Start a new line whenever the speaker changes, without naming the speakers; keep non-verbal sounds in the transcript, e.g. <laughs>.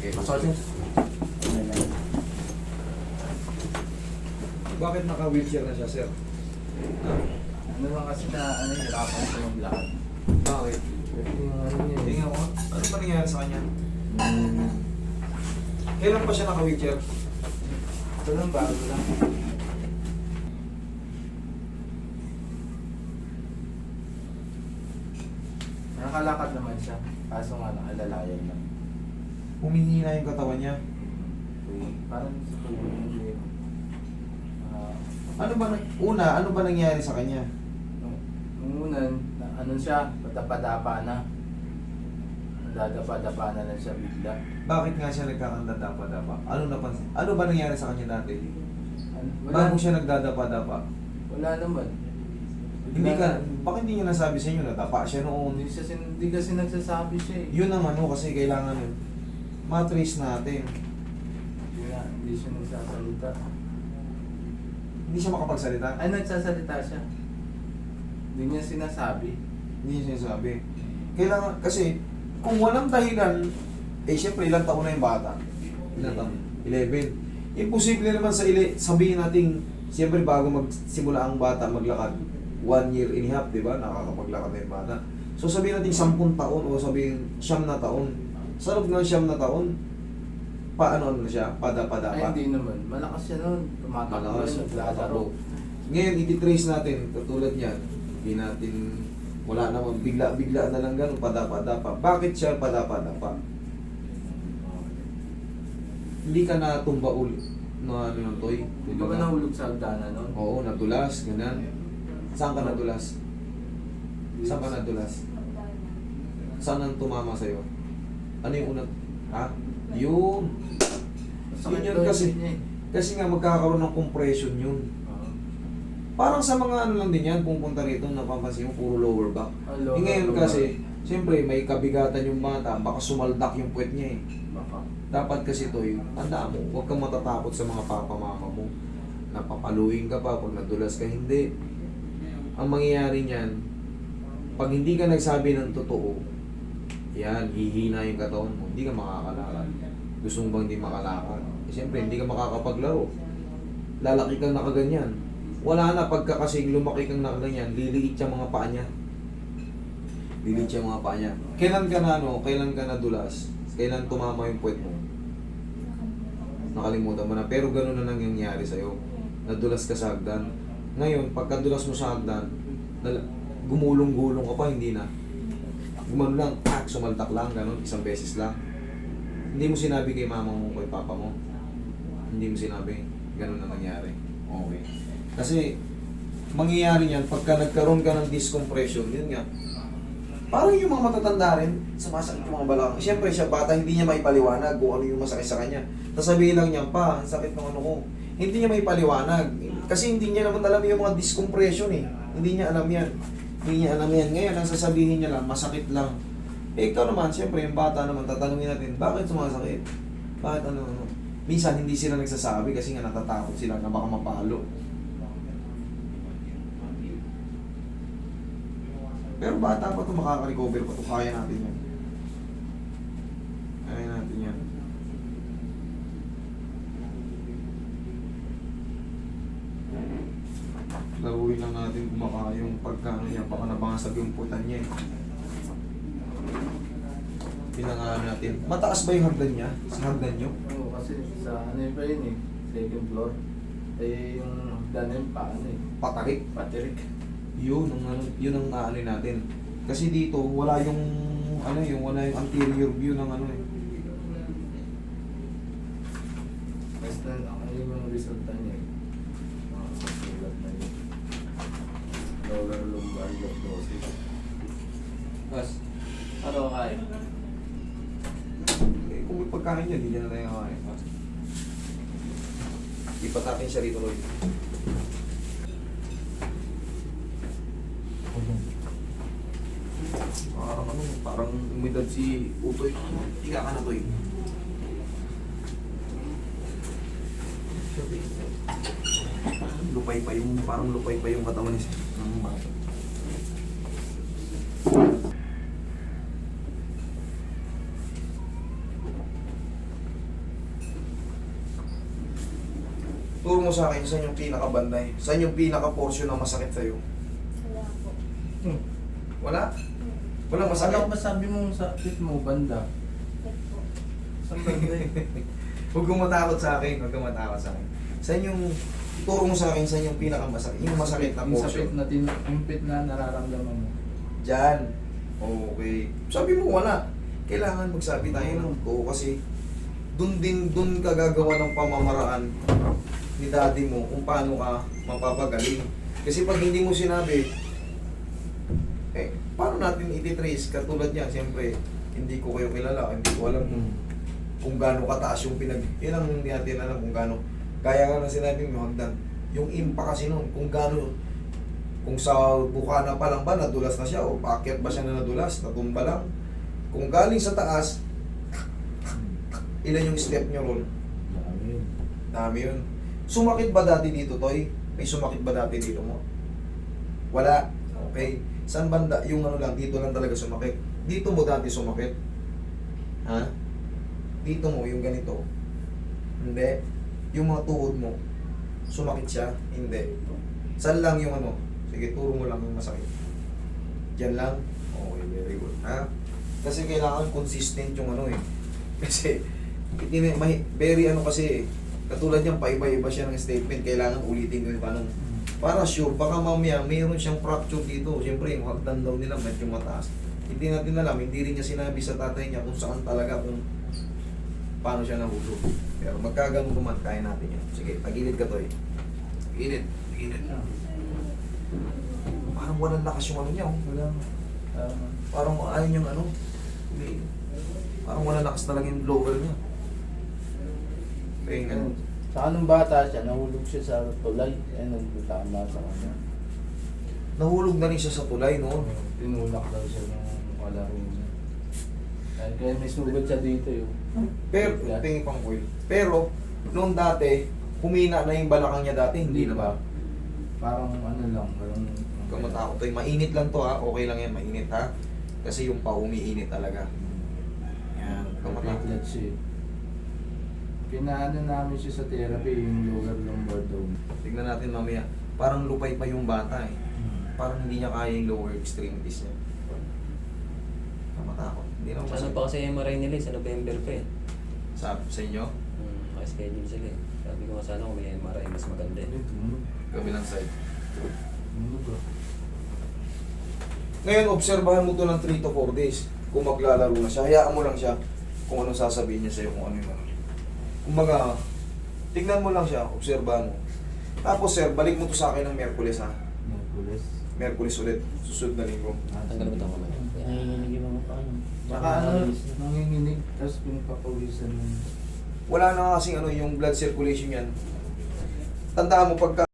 Okay, massage. Bakit naka-wheelchair na siya, sir?
Ano lang kasi na, ano, hirapan.
Bakit?
Yung ano niya, eh.
Tingnan mo, ano ba nangyari sa kanya? Kailan pa siya naka-wheelchair?
Ito lang, bago lang. Nakakalakad naman siya. Kaso nga lang, alalayan lang.
Humihina yung katawan niya.
Parang sa niya. Ah,
Ano ba, na- una, ano ba nangyari sa kanya?
nung, nung una, na, ano siya, padapa-dapa na. Dadapa-dapa na lang siya bigla.
Bakit nga siya nagkakandadapa-dapa? Ano napansin? Ano ba nangyari sa kanya dati?
Ano,
Bago siya nagdadapa-dapa?
Wala naman.
Hindi ka, bakit hindi niya nasabi sa inyo na dapa siya noon?
Hindi, siya, hindi kasi nagsasabi siya eh.
Yun ang ano kasi kailangan. Matrace natin.
Nga, hindi siya nagsasalita.
Hindi siya makapagsalita.
Ay, nagsasalita siya. Hindi niya sinasabi.
Hindi niya sinasabi. Kailangan, kasi, kung walang dahilan, eh syempre ilang taon na yung bata? Ilang taon? 11. Imposible naman sa ili, sabihin natin, siyempre bago magsimula ang bata maglakad, one year and a half, di ba? Nakakapaglakad na yung bata. So sabihin natin 10 taon o sabihin siyam na taon. Sa loob ng siyam na taon, paano ano na siya? Pada-pada
Ay,
pa.
hindi naman. Malakas siya noon. Tumatakbo
Malakas,
yun, naglalaro.
naglalaro. Ngayon, ititrace natin, katulad niyan, hindi natin, wala naman, bigla-bigla na lang ganun, padapa-dapa. Bakit siya padapa-dapa? Hindi ka natumba ulit na ano yung toy?
Hindi ba nahulog sa hagdanan noon?
Oo, nadulas, ganyan. Saan ka nadulas? Saan ka nadulas? Saan ang tumama sa'yo? Ano yung unang, ha? Yun. Yun yun kasi.
eh.
Kasi nga magkakaroon ng compression yun. Parang sa mga ano lang din yan, pumunta rito, napapansin mo, puro lower back.
Ah,
Eh,
lower,
ngayon
lower.
kasi, siyempre may kabigatan yung bata, baka sumaldak yung puwet niya eh.
Baka.
Dapat kasi to yung, tanda mo, huwag kang matatakot sa mga papa-mama mo. Napapaluin ka pa pag nadulas ka, hindi. Ang mangyayari niyan, pag hindi ka nagsabi ng totoo, yan, hihina yung katawan mo, hindi ka makakalakad. Gusto mo bang hindi makalakad? Eh, siyempre, hindi ka makakapaglaro. Lalaki kang nakaganyan. Wala na, pagka kasi lumaki kang nakaganyan, liliit yung mga paa niya. Liliit yung mga paa niya. Kailan ka na, ano, kailan ka nadulas? Kailan tumama yung puwet mo? Nakalimutan mo na. Pero ganun na nangyayari sa'yo. Nadulas ka sa hagdan. Ngayon, pagkadulas mo sa hagdan, gumulong-gulong ka pa, hindi na. Gumano lang, tak, sumaltak lang, ganun, isang beses lang. Hindi mo sinabi kay mama mo, kay papa mo. Hindi mo sinabi. Ganun na nangyari. Okay. Kasi, mangyayari yan, pagka nagkaroon ka ng discompression, yun nga, parang yung mga matatanda rin, sumasakit yung mga balakang. Siyempre, siya bata, hindi niya maipaliwanag kung ano yung masakit sa kanya. Sasabihin lang niya, pa, ang sakit ng ano ko. Hindi niya maipaliwanag. Kasi hindi niya naman alam yung mga discompression eh. Hindi niya alam yan. Hindi niya alam yan. Ngayon, ang sasabihin niya lang, masakit lang. Eh, ikaw naman, siyempre, yung bata naman, tatanungin natin, bakit sumasakit? Bakit ano, ano? Minsan, hindi sila nagsasabi kasi nga natatakot sila na baka mapalo. Pero bata pa ito, makaka-recover pa ito, kaya natin yan. Kaya natin yan. Laruin lang natin baka yung pagkano niya, baka nabasag yung putan niya eh. Pinangalan natin. Mataas ba yung hagdan niya? Sa hagdan niyo?
Oo, kasi sa ano pa yun eh. Second floor. Eh, yung hagdanan yun pa ano eh.
Patarik.
Patirik.
Yun ang ano, yun ang naano natin. Kasi dito wala yung ano yung wala yung anterior view ng ano eh.
Basta ano yung resulta niya eh. Mga sulat na yun. Lower lumbar lordosis.
Tapos,
Ano kaya?
eh, kung may pagkain niya, hindi niya na tayo kakain. Ipatakin siya rito, Lloyd. Parang ano, parang umidad si Utoy. Higa ka na, Toy. Lupay pa yung, parang lupay pa yung katawan ni Turo mo sa akin saan yung pinakabanday, saan yung pinaka-portion na masakit sa'yo.
Wala po.
Hmm.
Wala?
Hmm.
Walang masakit?
Ano masabi mo sa pit mo, banda?
Wait po.
Saan banda eh? <laughs>
Huwag kang matakot sa akin, huwag kang matakot sa akin. Saan yung ituro mo sa akin, saan yung pinakamasakit? Yung masakit na
Yung
portion.
sakit na, tin- yung pit na nararamdaman mo.
Diyan. Okay. Sabi mo wala. Kailangan magsabi tayo ng oo kasi dun din dun ka gagawa ng pamamaraan ni daddy mo kung paano ka mapapagaling. Kasi pag hindi mo sinabi, eh, paano natin ititrace? Katulad niya, siyempre, hindi ko kayo kilala, hindi ko alam kung, kung gaano kataas yung pinag... Yun ang hindi natin alam kung gaano. Kaya nga na sinabi mo, hagdan. Yung impact kasi nun, kung gaano kung sa bukana pa lang ba nadulas na siya o paakyat ba siya na nadulas, natumba lang. Kung galing sa taas, ilan yung step nyo ron?
Marami yun.
Dami yun. Sumakit ba dati dito, Toy? May sumakit ba dati dito mo? Wala. Okay. Saan banda? Yung ano lang, dito lang talaga sumakit. Dito mo dati sumakit. Ha? Dito mo, yung ganito. Hindi. Yung mga tuhod mo, sumakit siya? Hindi. Saan lang yung ano? Sige, turo mo lang yung masakit. Diyan lang? Okay, very good. Ha? Kasi kailangan consistent yung ano eh. <laughs> Kasi, very ano kasi eh. Katulad yan, paiba-iba siya ng statement. Kailangan ulitin ko yung tanong. Para sure, baka mamaya mayroon siyang fracture dito. Siyempre, yung hagdan daw nila medyo mataas. Hindi natin alam, hindi rin niya sinabi sa tatay niya kung saan talaga, kung paano siya nahulog. Pero magkaganon ko man, kaya natin yan. Sige, tagilid ka to eh. Tagilid, tagilid. Parang walang lakas yung ano niya. oh.
Wala. Tama.
Parang ayaw niyang ano. Parang walang lakas talaga yung blower niya. Kaya ganun.
Sa anong bata siya, nahulog siya sa tulay. Eh, nagtama sa kanya.
Nahulog na rin siya sa tulay noon.
Tinulak daw siya ng kalaro niya. Kaya, kaya may sugat siya dito yun.
Pero, tingin pang coil. Pero, noon dati, humina na yung balakang niya dati, hindi na ba?
Parang ano lang, parang...
Huwag matakot to. Mainit lang to ha. Okay lang yan, mainit ha. Kasi yung pa umiinit talaga. Yan. Huwag matakot.
Platelet siya. Pinaano namin siya sa therapy, yung lower lumbar daw.
Tignan natin mamaya. Parang lupay pa yung bata eh. Parang hindi niya kaya yung lower extremities niya. Huwag matakot. Hindi naman
Ano pa kasi yung MRI nila eh, sa November pa eh.
Sa, sa inyo?
Hmm, naka-schedule sila eh. Sabi ko nga sana kung may MRI, mas maganda eh.
Tumunog.
Kabilang side.
Tumunog ah.
Ngayon, obserbahan mo to ng 3 to 4 days. Kung maglalaro na siya, hayaan mo lang siya kung anong sasabihin niya sa'yo, kung ano yung ano. Kumbaga, tignan mo lang siya, obserbahan mo. Tapos sir, balik mo to sa akin ng Merkulis ha.
Merkulis.
Merkulis ulit, susunod na linggo.
Tanggal mo ito mamaya.
Nanginginig yung mga paano.
Saka ano, nanginginig, tapos pinapapawisan ng...
Wala na kasing ano, yung blood circulation yan. Tandaan mo, pagka